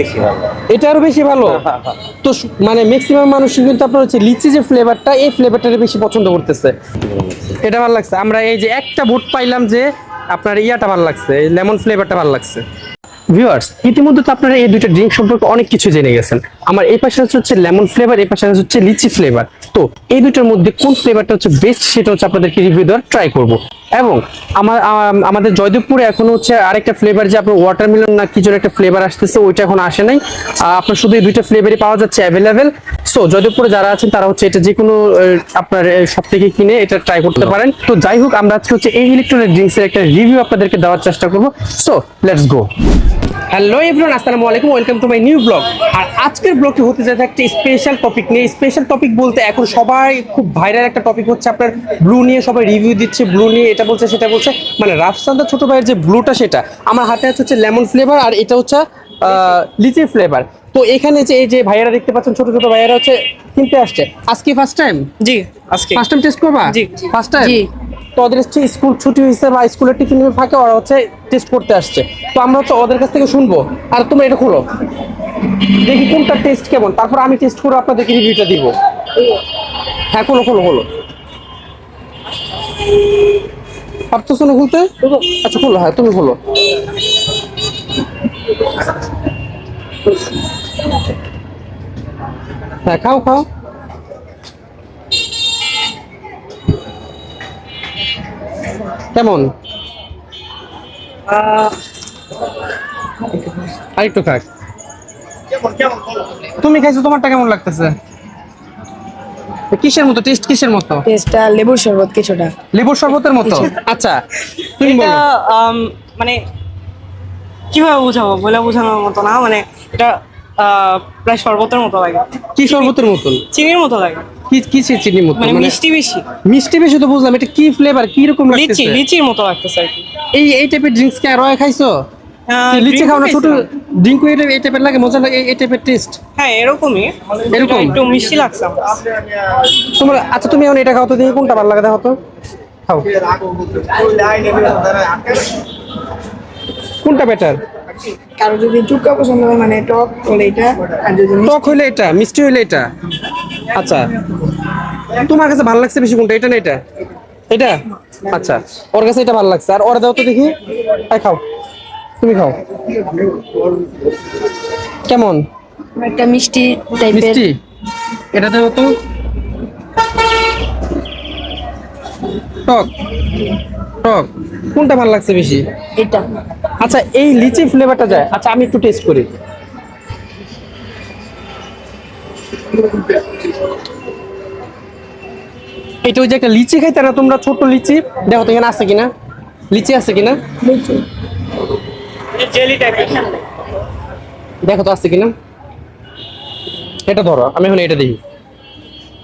বেশি ভালো। এটা আরও বেশি ভালো? তো মানে ম্যাক্সিমাম মানুষ কিন্তু আপনার হচ্ছে লিচি যে ফ্লেভারটা এই ফ্লেভারটা বেশি পছন্দ করতেছে। এটা ভালো লাগছে। আমরা এই যে একটা বুট পাইলাম যে আপনার ইয়াটা ভালো লাগছে এই লেমন ফ্লেভারটা ভালো লাগছে। ভিউয়ার্স ইতিমধ্যে তো আপনারা এই দুইটা ড্রিঙ্ক সম্পর্কে অনেক কিছু জেনে গেছেন। আমার এই পাশে হচ্ছে লেমন ফ্লেভার এই পাশে হচ্ছে লিচি ফ্লেভার তো এই দুটোর মধ্যে কোন ফ্লেভারটা হচ্ছে বেস্ট সেটা হচ্ছে আপনাদেরকে রিভিউ দেওয়ার ট্রাই করব। এবং আমার আমাদের জয়দেবপুরে এখন হচ্ছে আরেকটা ফ্লেভার যে আপনার ওয়াটারমেলন না কিছু একটা ফ্লেভার আসতেছে ওইটা এখন আসে নাই। আপনার শুধু এই দুইটা ফ্লেভারই পাওয়া যাচ্ছে অ্যাভেলেবেল সো জয়দেবপুরে যারা আছেন তারা হচ্ছে এটা যে কোনো আপনার সব থেকে কিনে এটা ট্রাই করতে পারেন। তো যাই হোক আমরা আজকে হচ্ছে এই ইলেকট্রনিক ড্রিঙ্কসের একটা রিভিউ আপনাদেরকে দেওয়ার চেষ্টা করব। So let's go hello everyone, আসসালামু আলাইকুম, welcome to my new blog. আর আজকের ব্লগটি হতে যাচ্ছে একটা স্পেশাল টপিক নিয়ে। স্পেশাল টপিক বলতে এখন সবাই খুব ভাইরাল একটা টপিক হচ্ছে আপনার ব্লু নিয়ে, সবাই রিভিউ দিচ্ছে ব্লু নিয়ে, এটা বলছে, সেটা বলছে। মানে রাফসান্দা ছোটো ভাইয়ের যে ব্লুটা সেটা, আমার হাতে আছে হচ্ছে লেমন ফ্লেভার আর এটা হচ্ছে লিচি ফ্লেভার তো এখানে যে এই যে ভাইয়ারা দেখতে পাচ্ছেন ছোট ছোট ভাইয়ারা হচ্ছে কিনতে আসছে। আজকে ফার্স্ট টাইম জি আজকে। ফার্স্ট টাইম টেস্ট করবা? জি। ফার্স্ট টাইম জি। তো ওদের হচ্ছে স্কুল ছুটি হয়েছে বা স্কুলের টিফিন ফাঁকে ওরা হচ্ছে টেস্ট করতে আসছে। তো আমরা হচ্ছে ওদের কাছ থেকে শুনব। আর তোমরা এটা খোলো। দেখি কোনটা টেস্ট কেমন। তারপর আমি টেস্ট করে আপনাদেরকে রিভিউটা দিব। হ্যাঁ খোলো খোলো খোলো। পারতেছো না খুলতে? আচ্ছা খোলো হ্যাঁ তুমি খোলো। হ্যাঁ খাও খাও। কেমন? আরেকটু খাক তুমি খাইছো তোমারটা কেমন লাগতেছে? কিসের মতো? টেস্ট কিসের মতো? টেস্টটা লেবুর শরবত কিছুটা। লেবুর শরবতের মতো? আচ্ছা তুমি বলো। মানে কীভাবে বোঝাবো? বলে বোঝানোর মতো না মানে এটা প্রায় শরবতের মতো লাগে। কি শরবতের মতন? চিনির মতো লাগে। কি কিসের চিনি মতো মানে মানে মিষ্টি বেশি। মিষ্টি বেশি তো বুঝলাম এটা কি ফ্লেভার কি রকম লিচি লিচির মতো লাগতেছে আর কি। এই এই টাইপের ড্রিঙ্কস কি আর খাইছো? লিচি খাও না ছোট। ড্রিঙ্ক এই টাইপের লাগে মজা লাগে এই- টাইপের টেস্ট হ্যাঁ এরকমই। এরকম? একটু মিষ্টি লাগছে। তোমার আচ্ছা তুমি এখন এটা খাও তো দেখি কোনটা ভালো লাগে দেখো তো। খাও। কোনটা বেটার কারও যদি চুক্কা পছন্দ হয় মানে টক হলে এটা আর যদি মিষ্টি- টক হইলে এটা মিষ্টি হইলে এটা। আচ্ছা। তোমার কাছে ভালো লাগছে বেশি কোনটা? এটা না এটা? এটা? আচ্ছা। ওর কাছে এটা ভালো লাগছে। আর ওরা দাও তো দেখি। আয় খাও। তুমি খাও। কেমন? একটা মিষ্টি টাইপের মিষ্টি? এটা দেবো তো। টক। টক। কোনটা ভালো লাগছে বেশি? এটা। আচ্ছা এই লিচি ফ্লেভারটা যায়। আচ্ছা আমি একটু টেস্ট করি। এটা ওই যে একটা লিচি খাইতে না, তোমরা ছোট লিচি? দেখো তো এখানে আছে কিনা? লিচি আছে কিনা? দেখো তো আছে কিনা? এটা ধরো, আমি এখন এটা দেখি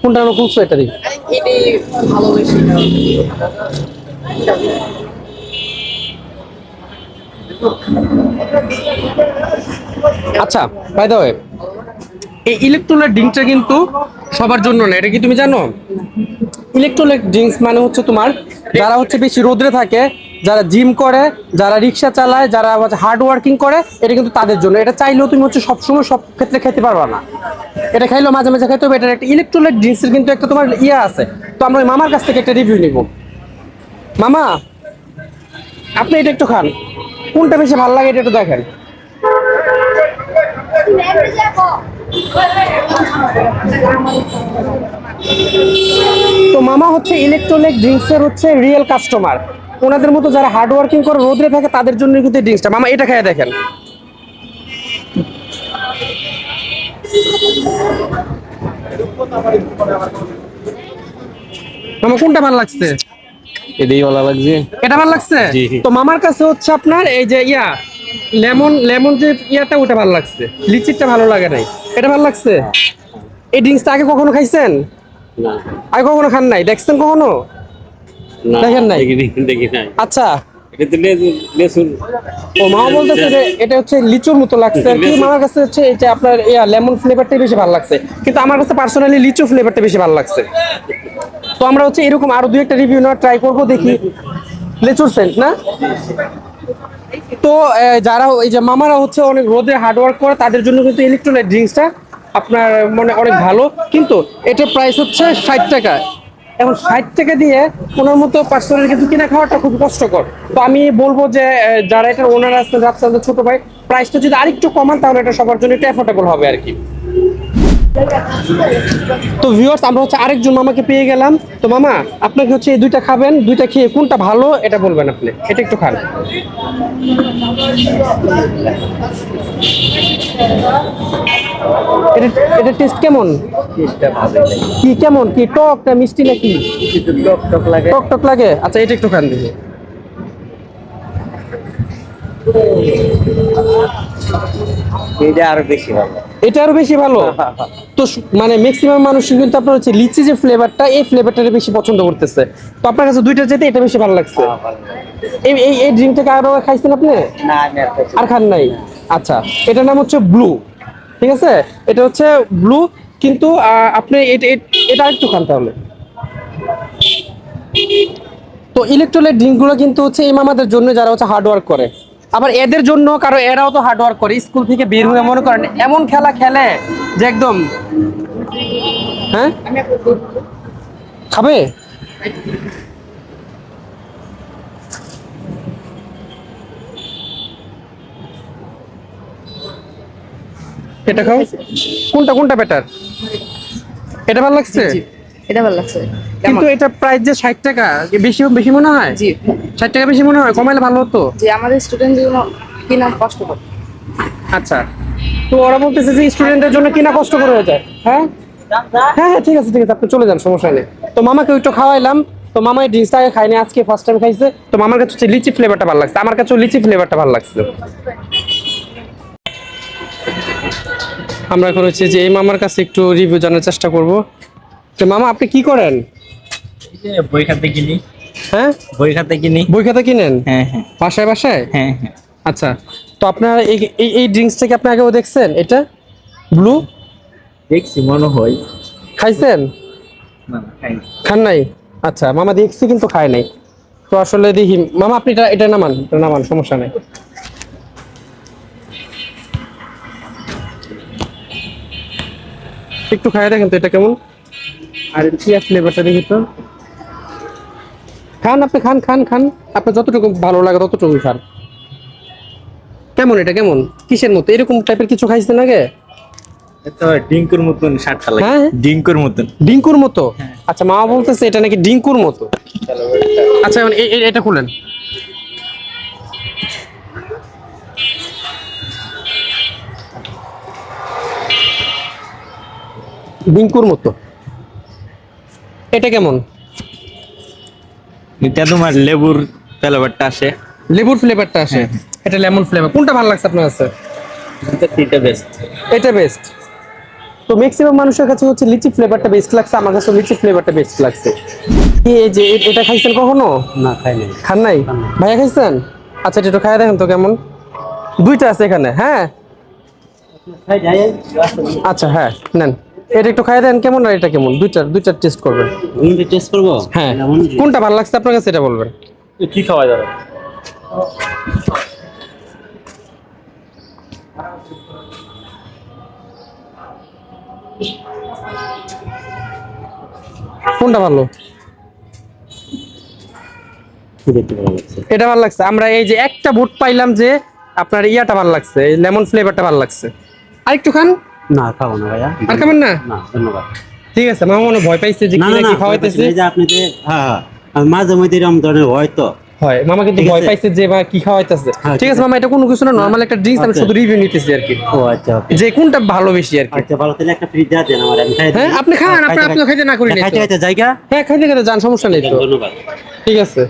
কোনটা আমার খুলছো, এটা দেখি আচ্ছা বাই দ্য এই ইলেকট্রোলাইট ড্রিঙ্কটা কিন্তু সবার জন্য না, এটা কি তুমি জানো? ইলেকট্রোলাইট ড্রিঙ্কস মানে হচ্ছে তোমার যারা হচ্ছে বেশি রোদ্রে থাকে, যারা জিম করে, যারা রিক্সা চালায়, যারা হার্ড ওয়ার্কিং করে, এটা কিন্তু তাদের জন্য। এটা চাইলেও তুমি হচ্ছে সবসময় সব ক্ষেত্রে খেতে পারবা না। এটা খাইলেও মাঝে মাঝে খাইতে হবে, এটার একটা ইলেকট্রোলাইট ড্রিঙ্কসের কিন্তু একটা তোমার ইয়ে আছে। তো আমরা মামার কাছ থেকে একটা রিভিউ নিব। মামা, আপনি এটা একটু খান। কোনটা বেশি ভালো লাগে এটা একটু দেখেন। তো মামা হচ্ছে ইলেকট্রনিক ড্রিঙ্কসের হচ্ছে রিয়েল কাস্টমার ওনাদের মতো যারা হার্ড ওয়ার্কিং করে রোদ্রে থাকে, তাদের জন্য কিন্তু ড্রিঙ্কসটা মামা, এটা খেয়ে দেখেন। মামা, কোনটা ভালো লাগছে? এটাই ভালো লাগছে। এটা ভালো লাগছে? তো মামার কাছে হচ্ছে আপনার এই যে ইয়া লেমন লেমন যে ইয়াটা ওটা ভালো লাগছে। লিচিটা ভালো লাগে নাই। এটা ভালো লাগছে? এই ড্রিঙ্কসটা আগে কখনো খাইছেন? না। আগে কখনো খান নাই? দেখছেন কখনো? দেখেন নাই? দেখি নাই। আচ্ছা। এটা তো ও মামা বলতেছে যে এটা হচ্ছে লিচুর মতো লাগছে। আর কি মামার কাছে হচ্ছে এটা আপনার ইয়া লেমন ফ্লেভারটাই বেশি ভালো লাগছে। কিন্তু আমার কাছে পার্সোনালি লিচু ফ্লেভারটা বেশি ভালো লাগছে। তো আমরা হচ্ছে এরকম আরও দুই একটা রিভিউ নেওয়ার ট্রাই করব, দেখি। লিচুর সেন্ট না? তো যারা এই যে মামারা হচ্ছে অনেক রোদে হার্ড ওয়ার্ক করে, তাদের জন্য কিন্তু ইলেকট্রোলাইট ড্রিঙ্কসটা আপনার মানে অনেক ভালো। কিন্তু এটার প্রাইস হচ্ছে ষাট টাকা। এখন ষাট টাকা দিয়ে ওনার মতো পার্সোনাল কিন্তু কিনা খাওয়াটা খুব কষ্টকর। তো আমি বলব যে যারা এটার ওনার আসতে যাচ্ছে ছোট ভাই প্রাইসটা যদি আরেকটু কমান, তাহলে এটা সবার জন্য একটু অ্যাফোর্ডেবল হবে আর কি। তো ভিউয়ার্স আমরা হচ্ছে আরেকজন মামাকে পেয়ে গেলাম। তো মামা আপনাকে হচ্ছে এই দুইটা খাবেন দুইটা খেয়ে কোনটা ভালো এটা বলবেন আপনি। এটা একটু খান। এটা এটা টেস্ট কেমন? কি কেমন? কি টক না মিষ্টি নাকি? টক টক লাগে। টক টক লাগে? আচ্ছা এটা একটু খান দেখি। এটা আরও বেশি ভালো। এটা আরও বেশি ভালো? তো মানে ম্যাক্সিমাম মানুষ কিন্তু আপনার হচ্ছে লিচি যে ফ্লেভারটা এই ফ্লেভারটা বেশি পছন্দ করতেছে। তো আপনার কাছে দুইটা যেতে এটা বেশি ভালো লাগছে? এই এই এই ড্রিঙ্কটাকে আরও খাইছেন আপনি? না আর খান নাই? আচ্ছা এটার নাম হচ্ছে ব্লু ঠিক আছে? এটা হচ্ছে ব্লু কিন্তু আপনি এটা একটু খান তাহলে। তো ইলেকট্রোলাইট ড্রিঙ্কগুলো কিন্তু হচ্ছে এই মামাদের জন্য যারা হচ্ছে হার্ড ওয়ার্ক করে। আবার এদের জন্য কারও এরাও তো হার্ড ওয়ার্ক করে স্কুল থেকে বের হয়ে মনে করেন এমন খেলা খেলে যে একদম হ্যাঁ? খাবে? এটা খাও। কোনটা কোনটা বেটার এটা ভালো লাগছে? এটা ভালো লাগছে। কিন্তু এটা প্রাইস যে ষাট টাকা বেশি বেশি মনে হয়? জি। ষাট টাকা বেশি মনে হয় কমাইলে ভালো হতো? যে আমাদের স্টুডেন্ট জন্য কিনা কষ্ট করে। আচ্ছা তো ওরা বলতেছে যে স্টুডেন্টের জন্য কিনা কষ্ট করে হয়ে যায় হ্যাঁ? হ্যাঁ হ্যাঁ ঠিক আছে ঠিক আছে আপনি চলে যান সমস্যা নেই। তো মামাকে একটু খাওয়াইলাম তো মামা এই ড্রিঙ্কসটা আগে খায়নি আজকে ফার্স্ট টাইম খাইছে তো মামার কাছে হচ্ছে লিচি ফ্লেভারটা ভালো লাগছে আমার কাছে লিচি ফ্লেভারটা ভালো লাগছে। আমরা এখন হচ্ছে যে এই মামার কাছে একটু রিভিউ জানার চেষ্টা করব। তো মামা আপনি কি করেন? বই খাতে কিনি। হ্যাঁ? বই খাতে কিনি। বই খাতা কিনেন? হ্যাঁ হ্যাঁ। বাসায় বাসায়? হ্যাঁ হ্যাঁ। আচ্ছা তো আপনার এই এই এই ড্রিঙ্কসটাকে আপনি আগেও দেখছেন? এটা? ব্লু দেখছি মনে হয়। খাইছেন? না না খান নাই? আচ্ছা মামা দেখছি কিন্তু খায় নাই। তো আসলে দেখি মামা আপনি এটা এটা নামান এটা নামান সমস্যা নেই। একটু খাই দেখেন তো এটা কেমন? আর চিয়া ফ্লেভারটা দেখি তো? খান আপনি খান খান খান। আপনার যতটুকু ভালো লাগে ততটুকু খান। কেমন এটা কেমন? কিসের মতো? এরকম টাইপের কিছু খাইছেন আগে? এটা ডিঙ্কুর মতন সাতটা লাগে। হ্যাঁ? ডিঙ্কুর মতন। ডিঙ্কুর মতো? আচ্ছা মামা বলতেছে এটা নাকি ডিঙ্কুর মতো। আচ্ছা এখন এটা খুলেন। ডিঙ্কুর মতো। এটা কেমন? এটা তোমার লেবুর ফ্লেভারটা আসে। লেবুর ফ্লেভারটা আসে। এটা লেমন ফ্লেভার। কোনটা ভালো লাগছে আপনার কাছে? এটা বেস্ট এটা বেস্ট তো ম্যাক্সিমাম মানুষের কাছে হচ্ছে লিচি ফ্লেভারটা বেস্ট লাগছে আমার কাছে লিচি ফ্লেভারটা বেস্ট লাগছে। কি এই যে এটা খাইছেন কখনো? না খাই নাই। খান নাই? ভাইয়া খাইছেন? আচ্ছা এটা একটু খাই দেখেন তো কেমন। দুইটা আছে এখানে হ্যাঁ? আচ্ছা হ্যাঁ নেন। এটা একটু খাই দেন কেমন আর এটা কেমন? দুইটা দুইটা টেস্ট করবেন। টেস্ট করব? হ্যাঁ। কোনটা ভালো লাগছে আপনার কাছে এটা বলবেন। কি খাওয়া যাবে? কোনটা ভালো? দেখতে ভালো লাগছে। এটা ভালো লাগছে। আমরা এই যে একটা ভোট পাইলাম যে আপনার ইয়াটা ভালো লাগছে এই লেমন ফ্লেভারটা ভালো লাগছে। আর একটু খান। না খাব না ভাইয়া। আর খাবেন না? না ধন্যবাদ। ঠিক আছে মামা মনে ভয় পাইছে যে কি খাওয়াইতেছে? এই যে আপনি যে হ্যাঁ হ্যাঁ মাঝে মধ্যে এরকম ধরনের হয় তো। হয় মামা কিন্তু ভয় পাইছে যে বা কি খাওয়াইতেছে। হ্যাঁ, ঠিক আছে মামা এটা কোনো কিছু না নর্মাল একটা ড্রিঙ্কস আমি আচ্ছা। শুধু রিভিউ নিতেছি আর কি। ও আচ্ছা ওকে। যে কোনটা ভালো বেশি আর কি। আচ্ছা ভালো তাহলে একটা দেন আমার আমি খাই হ্যাঁ আপনি খান আপনি আপনি খাইতে না করি খাইতে খাইতে জায়গা? হ্যাঁ খাইতে খাইতে যান সমস্যা নেই তো। ধন্যবাদ। ঠিক আছে।